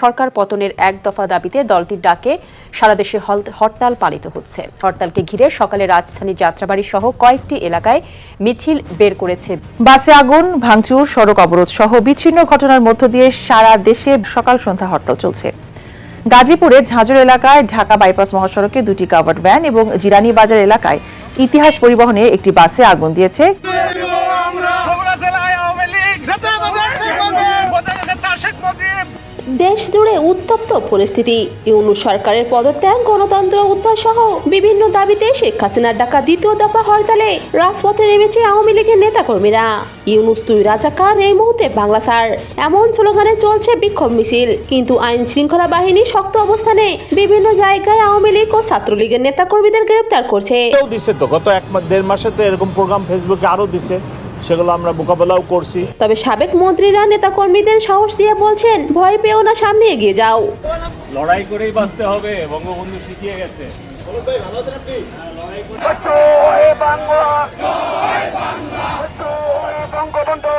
সরকার পতনের এক দফা দাবিতে দলটির ডাকে সারা দেশে হরতাল পালিত হচ্ছে। হরতালকে ঘিরে সকালে রাজধানী যাত্রাবাড়ি সহ কয়েকটি এলাকায় মিছিল বের করেছে। বাসে আগুন, ভাঙচুর, সড়ক অবরোধ সহ বিচ্ছিন্ন ঘটনার মধ্য দিয়ে সারা দেশে সকাল সন্ধ্যা হরতাল চলছে। গাজীপুরে ঝাঁঝর এলাকায় ঢাকা বাইপাস মহাসড়কে দুটি কাভার্ড ভ্যান এবং জিরানি বাজার এলাকায় ইতিহাস পরিবহনে একটি বাসে আগুন দিয়েছে বগুড়া জেলায় আওয়ামী লীগ প্রধান নেতা শেখ মুজিব দেশ জুড়ে উত্তপ্ত পরিস্থিতি। ইউনুস সরকারের পদত্যাগ, গণতন্ত্র উদ্ধার সহ বিভিন্ন দাবিতে শেখ হাসিনার ডাকা দ্বিতীয় দফা হরতালে রাজপথে নেমেছে আওয়ামী লীগের নেতাকর্মীরা। ইউনুস তুই রাজাকার এই মুহূর্তে বাংলা সার। এমন স্লোগানে চলছে বিক্ষোভ মিছিল। কিন্তু আইন শৃঙ্খলা বাহিনী শক্ত অবস্থানে বিভিন্ন জায়গায় আওয়ামী লীগ ও ছাত্রলীগের নেতাকর্মীদের গ্রেপ্তার করছে। তো, গত এক দেড় মাসে তো এরকম প্রোগ্রাম ফেসবুকে আরও দিছে। সেগুলো আমরা মোকাবেলাও করছি। তবে সাবেক মন্ত্রীরা নেতা কর্মীদের সাহস দিয়ে বলছেন ভয় পেও না সামনে এগিয়ে যাও। লড়াই করেই বাঁচতে হবে বঙ্গবন্ধু শিখিয়ে গেছে। বঙ্গবন্ধু